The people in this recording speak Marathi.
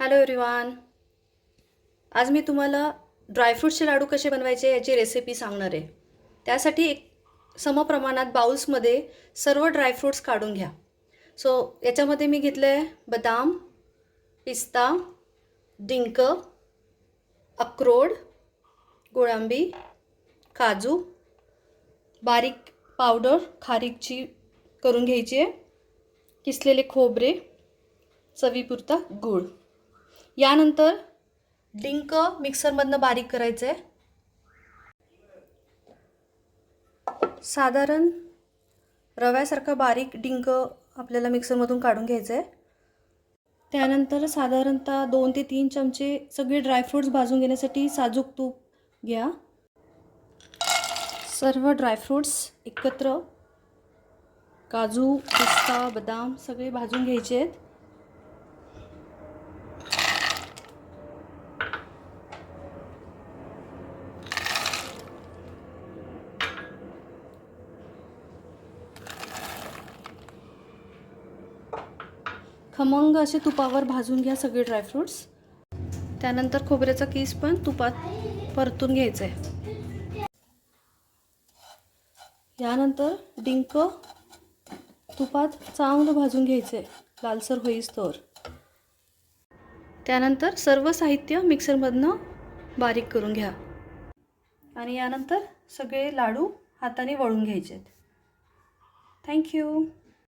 हॅलो एव्हरीवान आज मी तुम्हाला ड्रायफ्रूट्सचे लाडू कसे बनवायचे याची रेसिपी सांगणार आहे. त्यासाठी एक समप्रमाणात बाउल्समध्ये सर्व ड्रायफ्रूट्स काढून घ्या. सो याच्यामध्ये मी घेतलं आहे बदाम पिस्ता डिंक अक्रोड गोळांबी काजू बारीक पावडर खारीकची करून घ्यायची आहे. किसलेले खोबरे चवीपुरता गूळ. यानंतर डिंक मिक्सरमधनं बारीक करायचं आहे साधारण रव्यासारखा बारीक डिंक आपल्याला मिक्सरमधून काढून घ्यायचं आहे त्यानंतर साधारणतः दोन ते तीन चमचे सगळे ड्रायफ्रूट्स भाजून घेण्यासाठी साजूक तूप घ्या. सर्व ड्रायफ्रूट्स एकत्र काजू पिस्ता बदाम सगळे भाजून घ्यायचे आहेत खमंग असे तुपावर भाजून घ्या सगळे ड्रायफ्रूट्स त्यानंतर खोबऱ्याचा किस पण तुपात परतून घ्यायचं आहे यानंतर डिंक तुपात चांगलं भाजून घ्यायचं आहे लालसर होईस्तोवर त्यानंतर सर्व साहित्य मिक्सरमधनं बारीक करून घ्या. आणि यानंतर सगळे लाडू हाताने वळून घ्यायचे आहेत थँक्यू